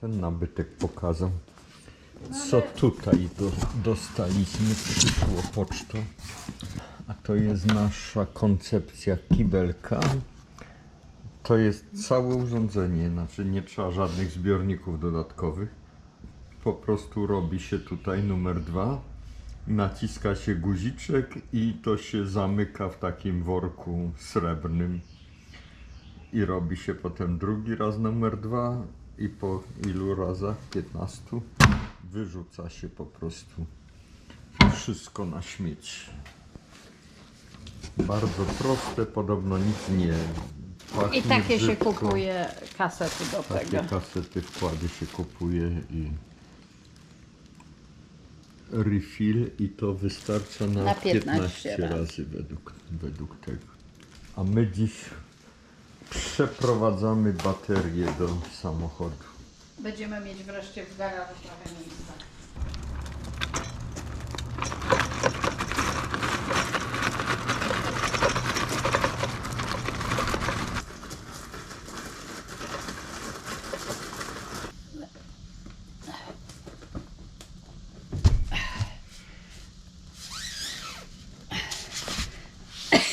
ten nabytek pokazał. Co tutaj do, dostaliśmy? Przyszło pocztą. A to jest nasza koncepcja kibelka. To jest całe urządzenie, znaczy nie trzeba żadnych zbiorników dodatkowych. Po prostu robi się tutaj numer dwa, naciska się guziczek i to się zamyka w takim worku srebrnym. I robi się potem drugi raz numer dwa i po ilu razach? 15 wyrzuca się po prostu wszystko na śmieci. Bardzo proste, podobno nic nie pachnie I takie się brzydko. kupuje kasety do Takie tego. kasety wkłady się kupuje i refill i to wystarcza na, Na 15, 15 razy, razy. według, według tego. A my dziś przeprowadzamy baterię do samochodu. Będziemy mieć wreszcie w garażu trochę miejsca.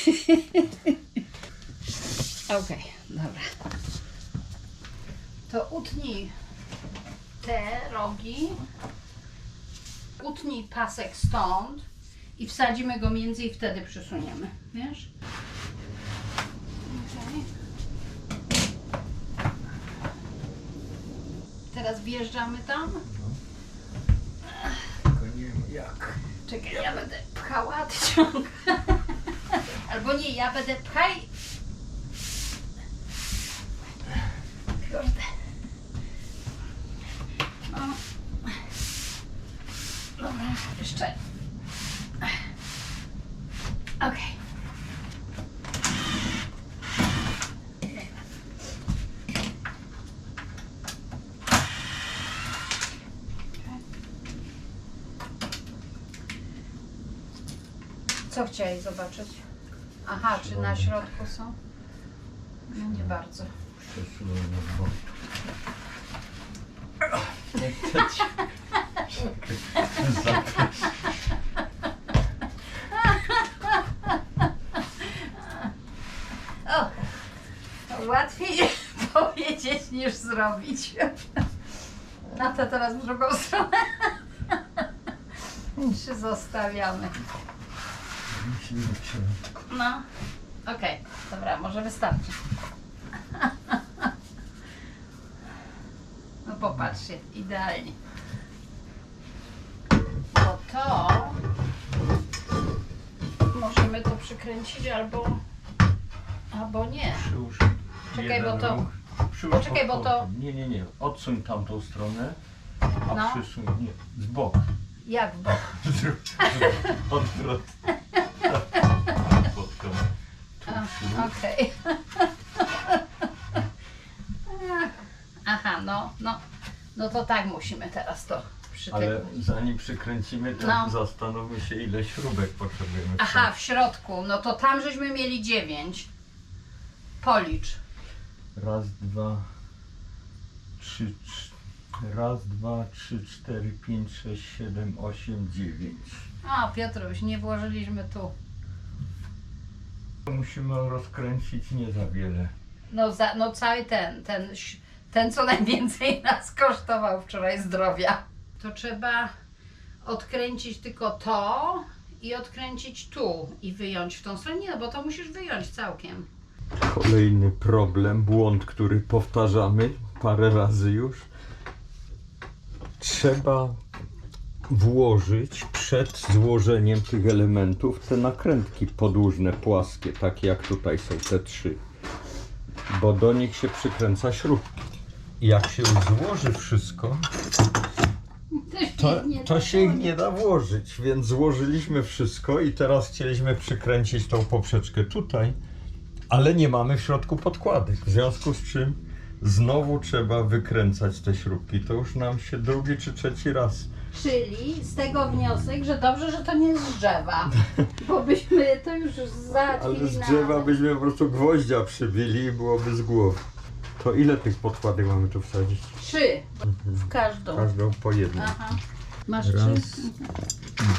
Okej, dobra. To utnij te rogi, utnij pasek stąd i wsadzimy go między i wtedy przesuniemy, wiesz? Okej. Teraz wjeżdżamy tam. Tylko nie wiem jak. Czekaj, ja będę pchała, a ty ciąg. Albo nie, ja będę pchaj. Kurde. No. Dobra, jeszcze. Okej. Co chciałeś zobaczyć? Aha, czy na środku są? No nie bardzo. Na bok. Zrobić. No to teraz w drugą stronę. Czy zostawiamy? No, okej, dobra, może wystarczy. No popatrzcie, idealnie. Bo to możemy to przykręcić albo, albo nie. Czekaj, bo to- Przyłóż Poczekaj, bo to-. Nie, nie, nie. Odsuń tamtą stronę, a No. przysuń... Nie, z bok. Jak w bok? Zrób odwrot. Pod kątem. Tu A, przyłóż. Okej. Aha, no, no. No to tak musimy teraz to Ale zanim przykręcimy, to No. zastanówmy się, ile śrubek potrzebujemy. Aha, w środku. No to tam żeśmy mieli dziewięć. Policz. Raz, dwa, trzy, trz- raz, dwa, trzy, cztery, pięć, sześć, siedem, osiem, dziewięć. O, Piotruś, nie włożyliśmy tu. Musimy rozkręcić nie za wiele. No, za, no cały ten, ten, ś- ten co najwięcej nas kosztował wczoraj zdrowia. To trzeba odkręcić tylko to i odkręcić tu i wyjąć w tą stronę. Nie, no bo to musisz wyjąć całkiem. Kolejny problem, błąd, który powtarzamy parę razy już. Trzeba włożyć przed złożeniem tych elementów te nakrętki podłużne, płaskie, takie jak tutaj są te trzy. Bo do nich się przykręca śrubki. I Jak się już złoży wszystko, to, to się ich nie da włożyć, więc złożyliśmy wszystko i teraz chcieliśmy przykręcić tą poprzeczkę tutaj, ale nie mamy w środku podkładek, w związku z czym znowu trzeba wykręcać te śrubki. To już nam się drugi czy trzeci raz. Czyli z tego wniosek, że dobrze, że to nie jest z drzewa. Bo byśmy to już załatwili Ale z na- drzewa byśmy po prostu gwoździa przybili i byłoby z głowy. To ile tych podkładek mamy tu wsadzić? Trzy w każdą. Każdą po jednej. Aha. Masz Raz, trzy?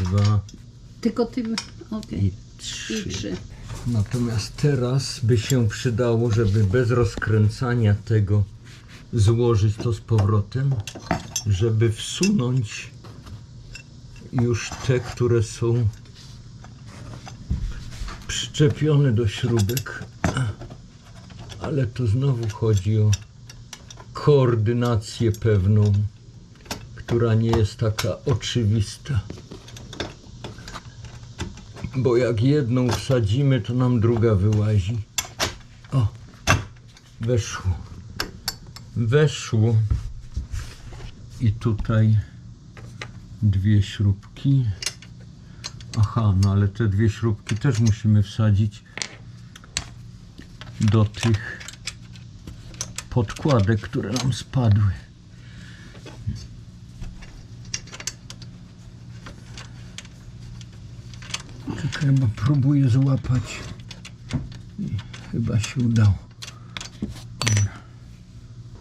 dwa Tylko tym. Okej. i I trzy. trzy. Natomiast teraz by się przydało, żeby bez rozkręcania tego złożyć to z powrotem, żeby wsunąć już te, które są przyczepione do śrubek. Ale to znowu chodzi o koordynację pewną, która nie jest taka oczywista. Bo jak jedną wsadzimy, to nam druga wyłazi. O, weszło. Weszło. I tutaj dwie śrubki. Aha, no ale te dwie śrubki też musimy wsadzić do tych podkładek, które nam spadły. Chyba próbuję złapać. I chyba się udało.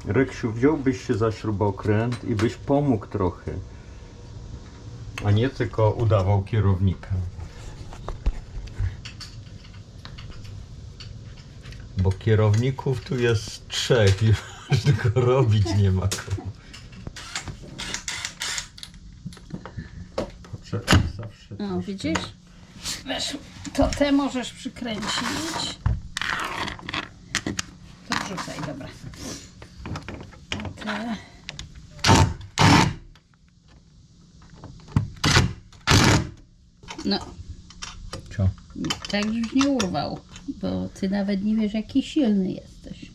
Reksiu, wziąłbyś się za śrubokręt i byś pomógł trochę. A nie tylko udawał kierownika. Bo kierowników tu jest trzech, już tylko robić nie ma komu. Poczekaj zawsze. No, troszkę. widzisz? Wiesz, to te możesz przykręcić. To wrzucaj, dobra. Te. No, Co? tak już nie urwał, bo ty nawet nie wiesz, jaki silny jesteś.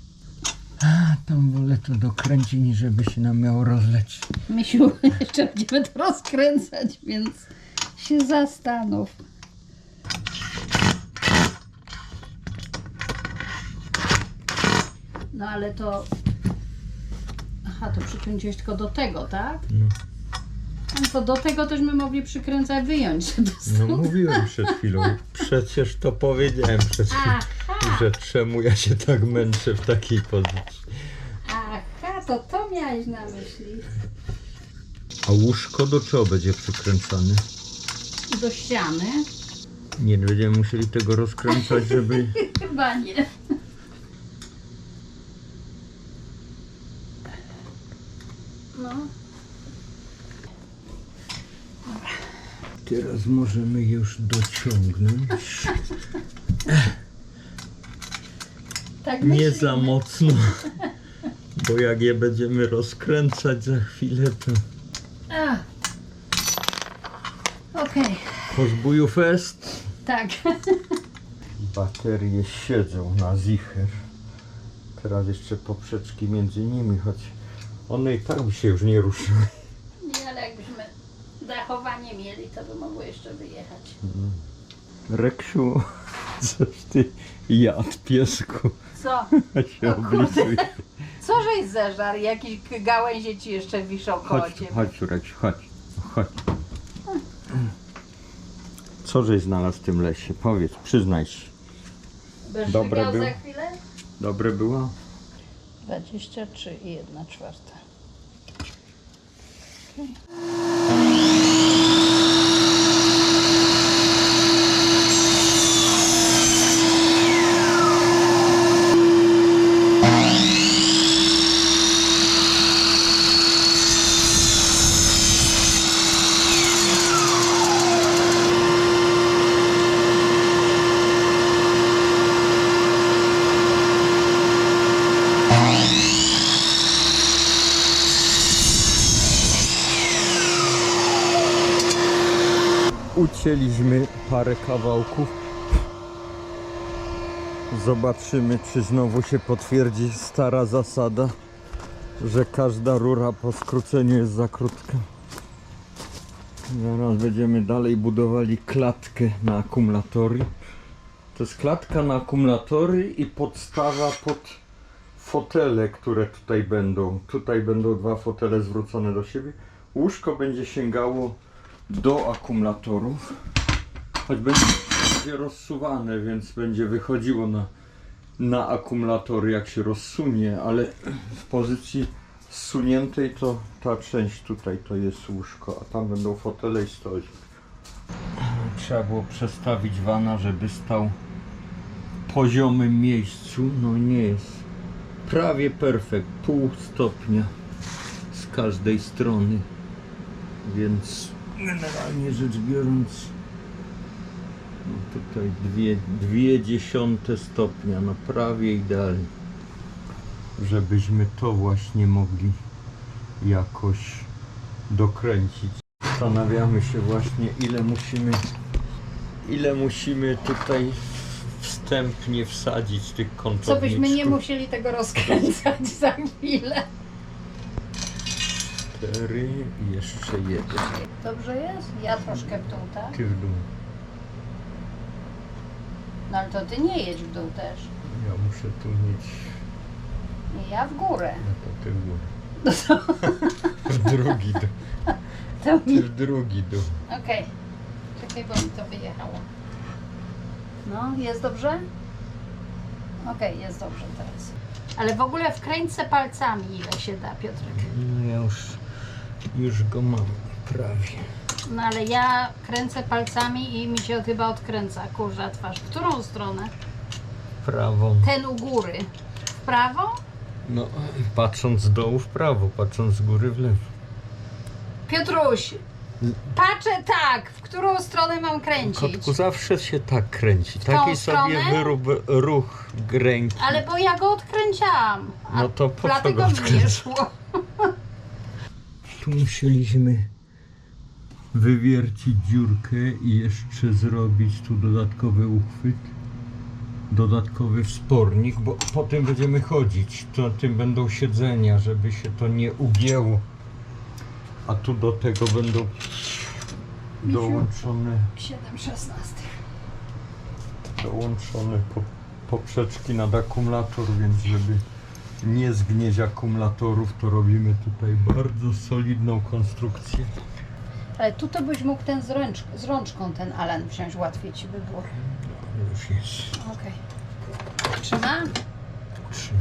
A, tam wolę to dokręcić, żeby się nam miało rozleć. Mysiu, jeszcze będziemy to rozkręcać, więc się zastanów. No ale to... Aha, to przykręciłeś tylko do tego, tak? No. No to do tego tośmy mogli przykręcać, wyjąć. To No mówiłem przed chwilą. Przecież to powiedziałem przed chwilą, Aha, że czemu ja się tak męczę w takiej pozycji. aha, to to miałeś na myśli. A łóżko do czego będzie przykręcane? Do ściany? Nie będziemy musieli tego rozkręcać, żeby... Chyba nie. Teraz możemy już dociągnąć. Tak Nie za mocno. Bo jak je będziemy rozkręcać za chwilę, to A. Okej, pozbuju fest. tak. Baterie siedzą na zicher. Teraz jeszcze poprzeczki między nimi, choć one i tak by się już nie ruszyły. Nie, ale jakbyśmy dachowanie mieli, to by mogło jeszcze wyjechać. Reksiu, coś ty jadł piesku, Co? się O kurde. Co żeś zeżar? Jakieś k- gałęzie ci jeszcze wiszą koło Chodź tu, ciebie. chodź Reksiu, chodź. chodź. Co żeś znalazł w tym lesie? Powiedz, przyznaj się. Będziesz Dobre było? za chwilę? Dobre było? 23 i 1 czwarta. Ucięliśmy parę kawałków. Zobaczymy, czy znowu się potwierdzi stara zasada, że każda rura po skróceniu jest za krótka. Zaraz będziemy dalej budowali klatkę na akumulatory. To jest klatka na akumulatory i podstawa pod fotele, które tutaj będą. Tutaj będą dwa fotele zwrócone do siebie. Łóżko będzie sięgało do akumulatorów. Choć będzie rozsuwane, więc będzie wychodziło na, na akumulatory jak się rozsunie, ale w pozycji zsuniętej to ta część tutaj to jest łóżko, a tam będą fotele i stolik. Trzeba było przestawić wana, żeby stał w poziomym miejscu. No nie jest. Prawie perfekt, pół stopnia z każdej strony. Więc generalnie rzecz biorąc, no tutaj dwie, dwie dziesiąte stopnia, no prawie idealnie. Żebyśmy to właśnie mogli jakoś dokręcić. Zastanawiamy się właśnie ile musimy ile musimy tutaj wstępnie wsadzić tych Co kątowniczków. byśmy nie musieli tego rozkręcać za chwilę. Cztery i jeszcze jeden. Dobrze jest? Ja troszkę w dół, tak? Ty w dół. No ale to ty nie jedź w dół też. Ja muszę tu mieć I ja w górę. na to ty w górę. No to, W drugi dół. to mi... Ty w drugi dół. Okej. Czekaj, bo mi to wyjechało. No, jest dobrze? Okej, jest dobrze teraz. Ale w ogóle wkręcę palcami ile się da, Piotrek. No ja już, już go mam prawie. No ale ja kręcę palcami i mi się chyba odkręca kurza twarz. W którą stronę? Prawą. Ten u góry. W prawo? No, patrząc z dołu w prawo, patrząc z góry w lewo. Piotruś, patrzę tak, w którą stronę mam kręcić. Kotku zawsze się tak kręci. tą Taki sobie stronę? wyrób ruch ręki. Ale bo ja go odkręciłam. A No to po co dlatego go mi nie odkręcasz? szło. Tu musieliśmy wywiercić dziurkę i jeszcze zrobić tu dodatkowy uchwyt, dodatkowy wspornik, bo potem będziemy chodzić. To tym będą siedzenia, żeby się to nie ugięło. A tu do tego będą dołączone, 7,16. dołączone po, poprzeczki nad akumulator, więc żeby nie zgnieść akumulatorów, to robimy tutaj bardzo solidną konstrukcję. Ale tu to byś mógł ten z, ręcz, z rączką ten Alan wziąć, łatwiej ci by było. Już jest. Okej. Trzyma? Trzyma.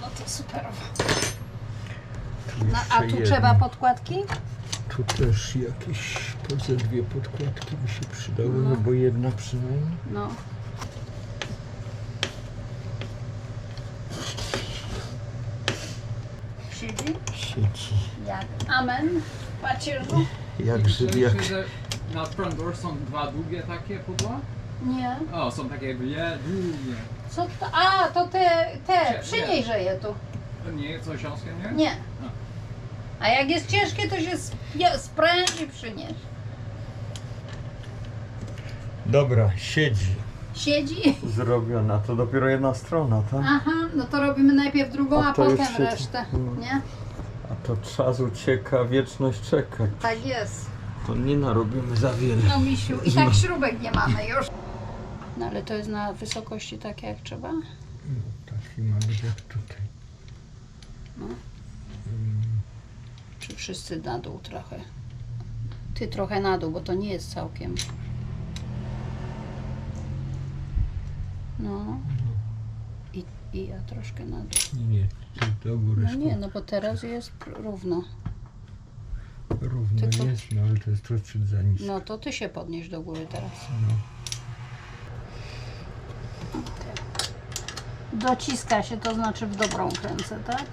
No to superowo. Tu No, a jeszcze tu trzeba podkładki? Tu też jakieś po ze dwie podkładki by się przydały, no bo jedna przynajmniej. No. Siedzi? Jak amen. Pacierzu? Jak żywi, Myśleliście, jak... że na front door są dwa długie takie pudła? Nie. O, są takie dwie długie. Co to? A, to te, te. Nie, Przynieś je tu. To nie jest coś ciężkie, nie? Nie. A jak jest ciężkie, to się spie- spręż i przynieś. Dobra, siedzi. Siedzi? Zrobiona, to dopiero jedna strona, tak? Aha, no to robimy najpierw drugą, A a, to już potem siedzi. resztę. Mm. Nie? To czas ucieka, wieczność czeka. Tak jest. To nie narobimy za wiele. No misiu, i tak śrubek nie mamy już. No ale to jest na wysokości takie jak trzeba? Taki ma grzech tutaj. Czy wszyscy na dół trochę? Ty trochę na dół, bo to nie jest całkiem. No. I, ja troszkę na dół. Nie, ty do góry No nie, no bo teraz jest równo. Równo tylko- jest, no ale to jest troszkę za nisko. No to ty się podnieś do góry teraz. No. Dociska się, to znaczy w dobrą kręcę, tak?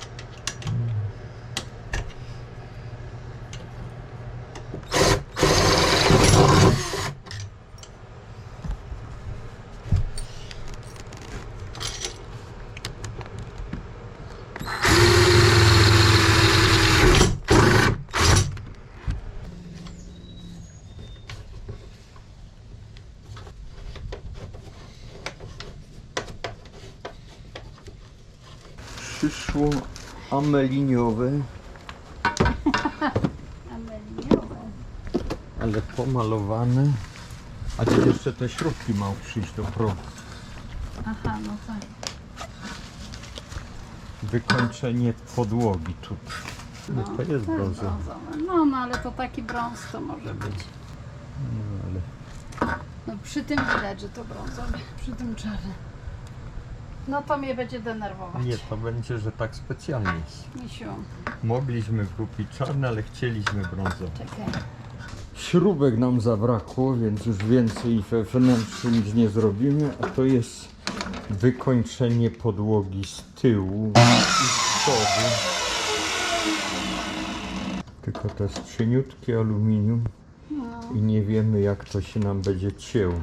Przyszło ameliniowe, Ameliniowe. ale pomalowane. A tu jeszcze te śrubki mają przyjść do progu. Aha, no tak. Wykończenie podłogi tu. No, to jest brązowe. brązowe. No, no ale to taki brąz to może być. No, ale No przy tym widać, że to brązowe, przy tym czarne. No to mnie będzie denerwować. Nie, to będzie, że tak specjalnie jest. Misiu, Mogliśmy kupić czarne, ale chcieliśmy brązowe. czekaj. Śrubek nam zabrakło, więc już więcej we wnętrzu nic nie zrobimy, a to jest wykończenie podłogi z tyłu i z przodu. Tylko to jest cieniutkie aluminium i nie wiemy jak to się nam będzie cięło.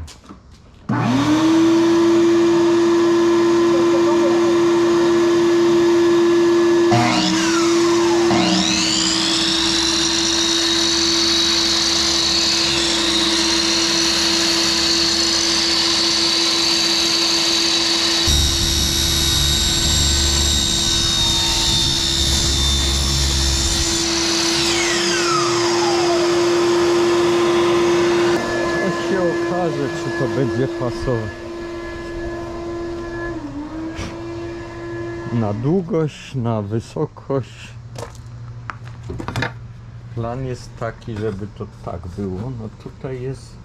To się okaże, czy to będzie pasować. Na długość, na wysokość. Plan jest taki, żeby to tak było. No tutaj jest,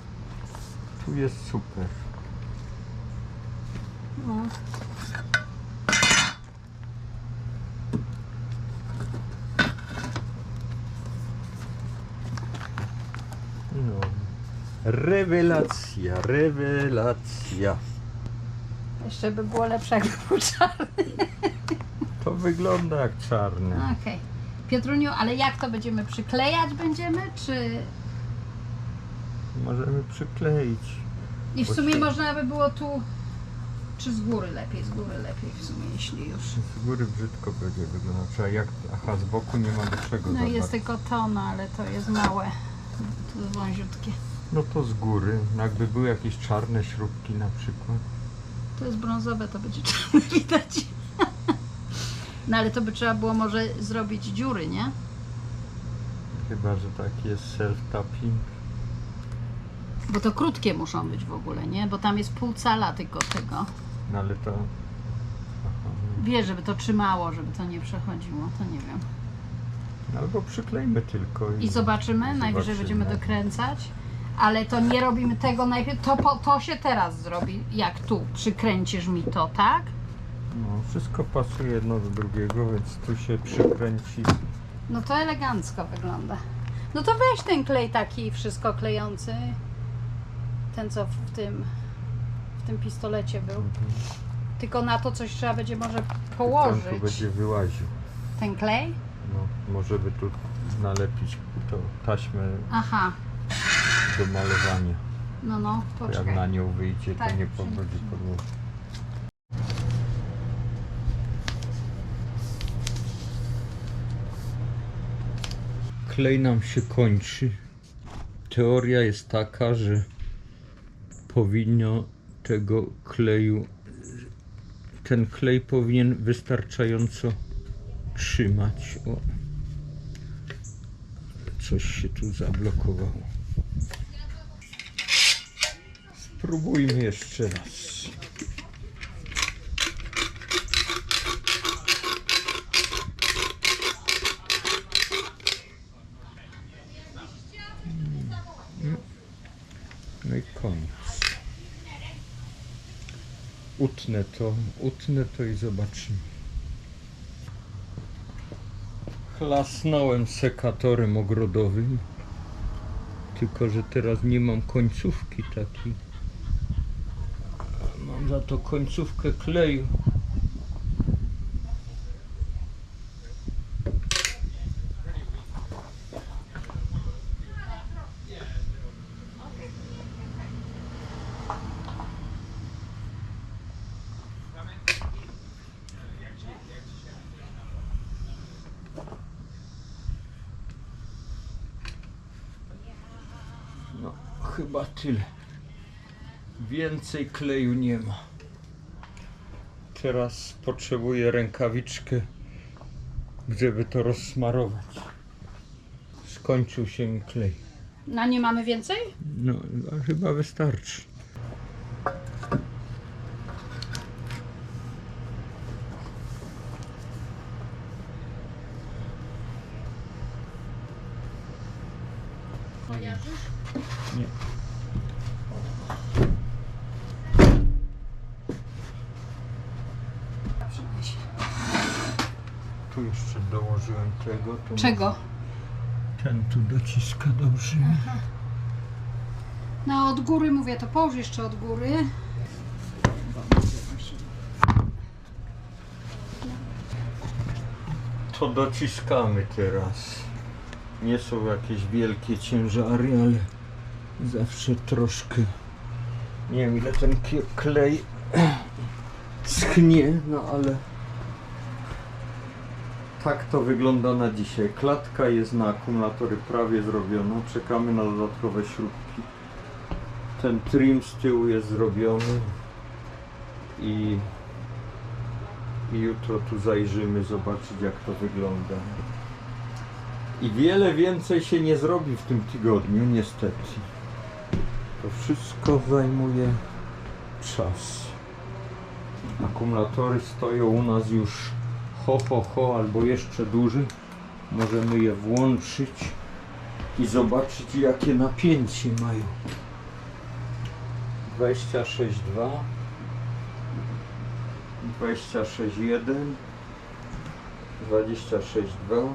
tu jest super. No. Rewelacja, rewelacja. Jeszcze by było lepsze, jakby był czarny. To wygląda jak czarne. Okej. Piotruniu, ale jak to będziemy przyklejać będziemy, czy... Możemy przykleić. I w sumie można by było tu... Czy z góry lepiej? Z góry lepiej w sumie, jeśli już. Z góry brzydko będzie wyglądać. Trzeba jak, aha, z boku nie ma do czego No jest tylko to, no ale to jest małe. To jest wąziutkie. No to z góry. No Jakby były jakieś czarne śrubki na przykład. To jest brązowe, to będzie czarne widać. No ale to by trzeba było może zrobić dziury, nie? Chyba, że tak jest self-tapping. Bo to krótkie muszą być w ogóle, nie? Bo tam jest pół cala tylko tego. No ale to... Aha. Wie, żeby to trzymało, żeby to nie przechodziło, to nie wiem. No, Albo przyklejmy tylko. I zobaczymy, najwyżej zobaczymy. będziemy dokręcać. Ale to nie robimy tego najpierw, to, po, to się teraz zrobi, jak tu przykręcisz mi to, tak? No, wszystko pasuje jedno do drugiego, więc tu się przykręci. No to elegancko wygląda. No to weź ten klej taki wszystko klejący. Ten co w tym w tym pistolecie był. Tylko na to coś trzeba będzie może Tam tu położyć. będzie wyłaził. Ten klej? No, może by tu nalepić to taśmę Aha, do malowania. no no, To jak poczekaj. na nią wyjdzie, Tak, to nie powodzi podłogi. Klej nam się kończy. Teoria jest taka, że powinno tego kleju, ten klej powinien wystarczająco trzymać. O. Coś się tu zablokowało. Spróbujmy jeszcze raz. No i koniec. Utnę to, utnę to i zobaczymy. Chlasnąłem sekatorem ogrodowym, tylko że teraz nie mam końcówki takiej. Mam za to końcówkę kleju. No, chyba tyle. Więcej kleju nie ma. Teraz potrzebuję rękawiczkę, żeby to rozsmarować. Skończył się mi klej. Na nie mamy więcej? No, chyba wystarczy. Nie. Dołożyłem tego. To Czego? Ten tu dociska dobrze. No od góry mówię, to połóż jeszcze od góry. To dociskamy teraz. Nie są jakieś wielkie ciężary, ale zawsze troszkę. Nie wiem ile ten klej schnie, no ale tak to wygląda na dzisiaj. Klatka jest na akumulatory prawie zrobiona. Czekamy na dodatkowe śrubki. Ten trim z tyłu jest zrobiony i i jutro tu zajrzymy, zobaczyć jak to wygląda. I wiele więcej się nie zrobi w tym tygodniu, niestety. To wszystko zajmuje czas. Akumulatory stoją u nas już ho, ho, ho, albo jeszcze dłużej. Możemy je włączyć i zobaczyć jakie napięcie mają. 26,2 26.1 26.2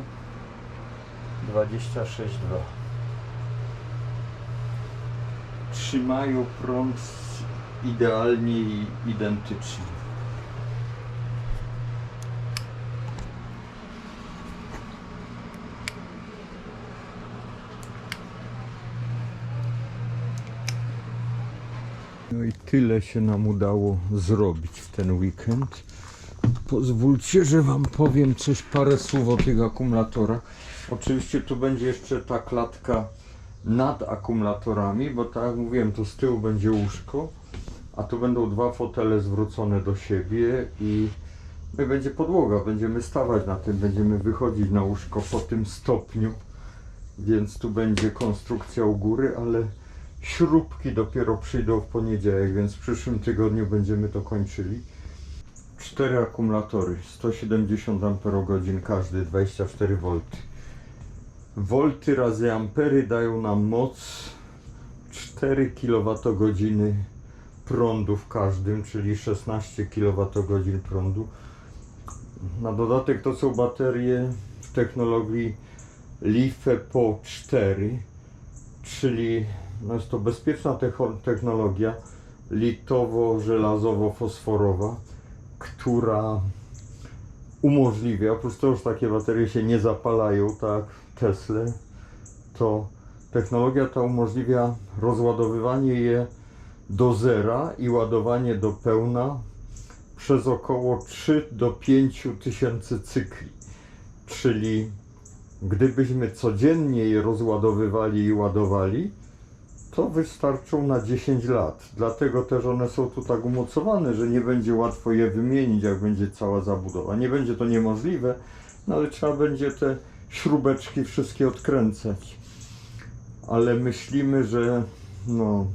26.2 Trzymają prąd idealnie i identycznie. No i tyle się nam udało zrobić w ten weekend. Pozwólcie, że Wam powiem coś, parę słów o tych akumulatorach. Oczywiście tu będzie jeszcze ta klatka nad akumulatorami, bo tak jak mówiłem, tu z tyłu będzie łóżko, a tu będą dwa fotele zwrócone do siebie i no i będzie podłoga, będziemy stawać na tym, będziemy wychodzić na łóżko po tym stopniu, więc tu będzie konstrukcja u góry, ale Śrubki dopiero przyjdą w poniedziałek, więc w przyszłym tygodniu będziemy to kończyli. Cztery akumulatory, 170 Ah każdy, 24 V. Wolty razy ampery dają nam moc 4 kWh prądu w każdym, czyli 16 kWh prądu. Na dodatek to są baterie w technologii LiFePO 4, czyli no jest to bezpieczna technologia litowo-żelazowo-fosforowa, która umożliwia, oprócz tego, że takie baterie się nie zapalają, tak, Tesla, to technologia ta umożliwia rozładowywanie je do zera i ładowanie do pełna przez około 3 do 5 tysięcy cykli. Czyli gdybyśmy codziennie je rozładowywali i ładowali, to wystarczą na 10 lat. Dlatego też one są tu tak umocowane, że nie będzie łatwo je wymienić, jak będzie cała zabudowa. Nie będzie to niemożliwe, no ale trzeba będzie te śrubeczki wszystkie odkręcać. Ale myślimy, że no,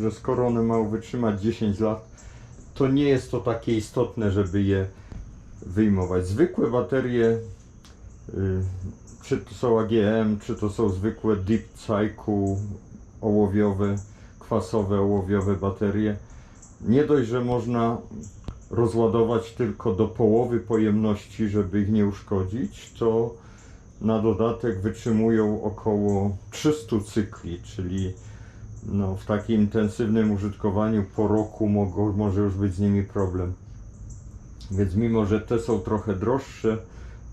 że skoro one mają wytrzymać 10 lat, to nie jest to takie istotne, żeby je wyjmować. Zwykłe baterie, y, czy to są AGM, czy to są zwykłe Deep Cycle ołowiowe, kwasowe ołowiowe baterie. Nie dość, że można rozładować tylko do połowy pojemności, żeby ich nie uszkodzić, to na dodatek wytrzymują około 300 cykli, czyli no, w takim intensywnym użytkowaniu po roku mogą, może już być z nimi problem. Więc mimo, że te są trochę droższe,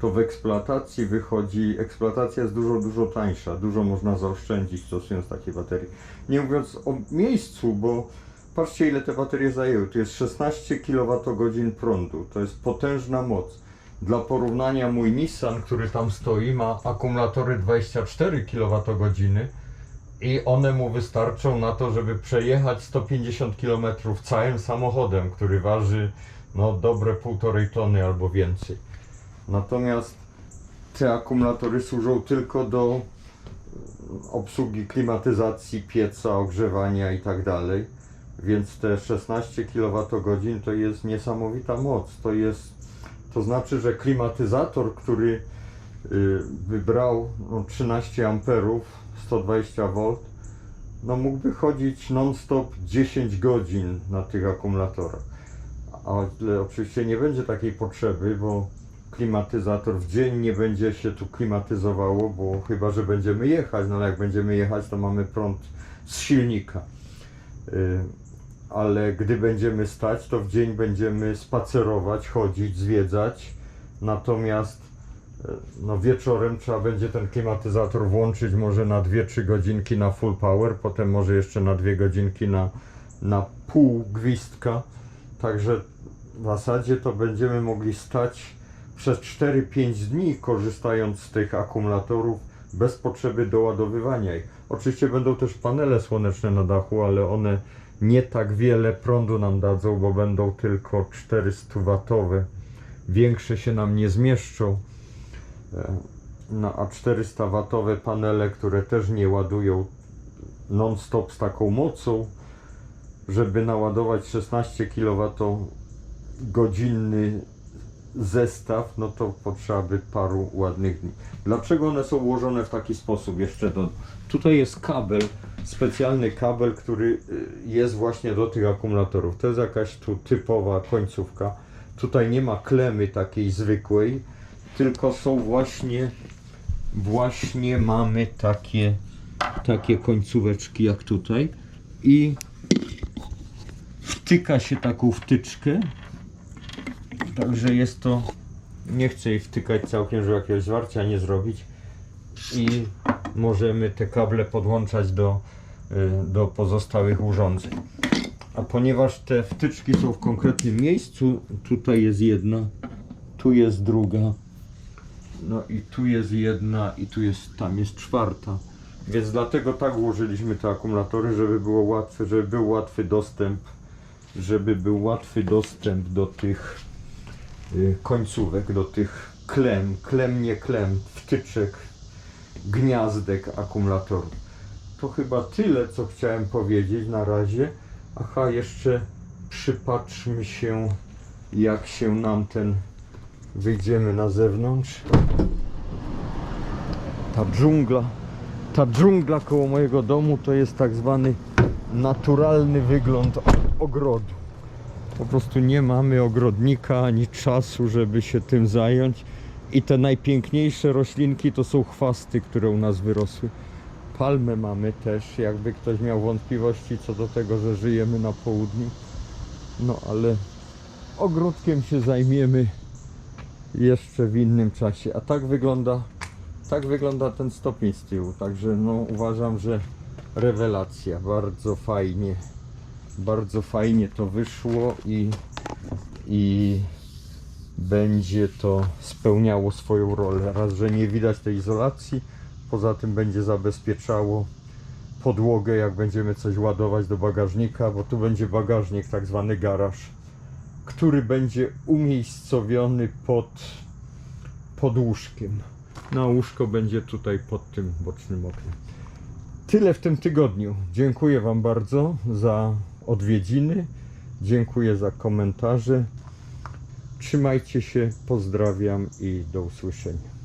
to w eksploatacji wychodzi, eksploatacja jest dużo, dużo tańsza, dużo można zaoszczędzić stosując takie baterie. Nie mówiąc o miejscu, bo patrzcie ile te baterie zajęły, tu jest 16 kWh prądu, to jest potężna moc. Dla porównania mój Nissan, który tam stoi, ma akumulatory 24 kWh i one mu wystarczą na to, żeby przejechać 150 km całym samochodem, który waży no dobre półtorej tony albo więcej. Natomiast te akumulatory służą tylko do obsługi klimatyzacji, pieca, ogrzewania i tak. Więc te 16 kWh to jest niesamowita moc. To jest, to znaczy, że klimatyzator, który y, wybrał no, 13 amperów, 120 V, no mógłby chodzić non-stop 10 godzin na tych akumulatorach. Ale oczywiście nie będzie takiej potrzeby, bo klimatyzator w dzień, nie będzie się tu klimatyzowało, bo chyba, że będziemy jechać, no ale jak będziemy jechać, to mamy prąd z silnika. Y, Ale gdy będziemy stać, to w dzień będziemy spacerować, chodzić, zwiedzać. Natomiast y, no wieczorem trzeba będzie ten klimatyzator włączyć może na 2-3 godzinki na full power, potem może jeszcze na 2 godzinki na, na pół gwizdka. Także w zasadzie to będziemy mogli stać przez 4-5 dni korzystając z tych akumulatorów bez potrzeby doładowywania ich. Oczywiście będą też panele słoneczne na dachu, ale one nie tak wiele prądu nam dadzą, bo będą tylko 400 watowe. Większe się nam nie zmieszczą. E, No a 400 watowe panele, które też nie ładują non-stop z taką mocą, żeby naładować 16 kWh godzinny zestaw, no to potrzeba by paru ładnych dni. Dlaczego one są ułożone w taki sposób? Jeszcze do... Tutaj jest kabel, specjalny kabel, który y, jest właśnie do tych akumulatorów. To jest jakaś tu typowa końcówka. Tutaj nie ma klemy takiej zwykłej, tylko są właśnie właśnie mamy takie takie końcóweczki jak tutaj i wtyka się taką wtyczkę Także jest to. Nie chcę jej wtykać całkiem, żeby jakiegoś zwarcia nie zrobić. I możemy te kable podłączać do, y, do pozostałych urządzeń. A ponieważ te wtyczki są w konkretnym miejscu, tutaj jest jedna, tu jest druga, no i tu jest jedna, i tu jest, tam jest czwarta. Więc dlatego tak ułożyliśmy te akumulatory, żeby było łatwe, żeby był łatwy dostęp, żeby był łatwy dostęp do tych końcówek, do tych klem, klem nie klem, wtyczek, gniazdek akumulatorów. To chyba tyle, co chciałem powiedzieć na razie. Aha, jeszcze przypatrzmy się, jak się nam ten wyjdziemy na zewnątrz. Ta dżungla, ta dżungla koło mojego domu to jest tak zwany naturalny wygląd ogrodu. Po prostu nie mamy ogrodnika ani czasu, żeby się tym zająć. I te najpiękniejsze roślinki to są chwasty, które u nas wyrosły. Palmę mamy też, jakby ktoś miał wątpliwości co do tego, że żyjemy na południu. No ale ogródkiem się zajmiemy jeszcze w innym czasie. A tak wygląda, tak wygląda ten stopień z tyłu. Także no uważam, że rewelacja. Bardzo fajnie. Bardzo fajnie to wyszło i, i będzie to spełniało swoją rolę. Raz, że nie widać tej izolacji, poza tym będzie zabezpieczało podłogę, jak będziemy coś ładować do bagażnika, bo tu będzie bagażnik, tak zwany garaż, który będzie umiejscowiony pod, pod łóżkiem. Na łóżko będzie tutaj pod tym bocznym oknem. Tyle w tym tygodniu. Dziękuję Wam bardzo za odwiedziny. Dziękuję za komentarze. Trzymajcie się, pozdrawiam i do usłyszenia.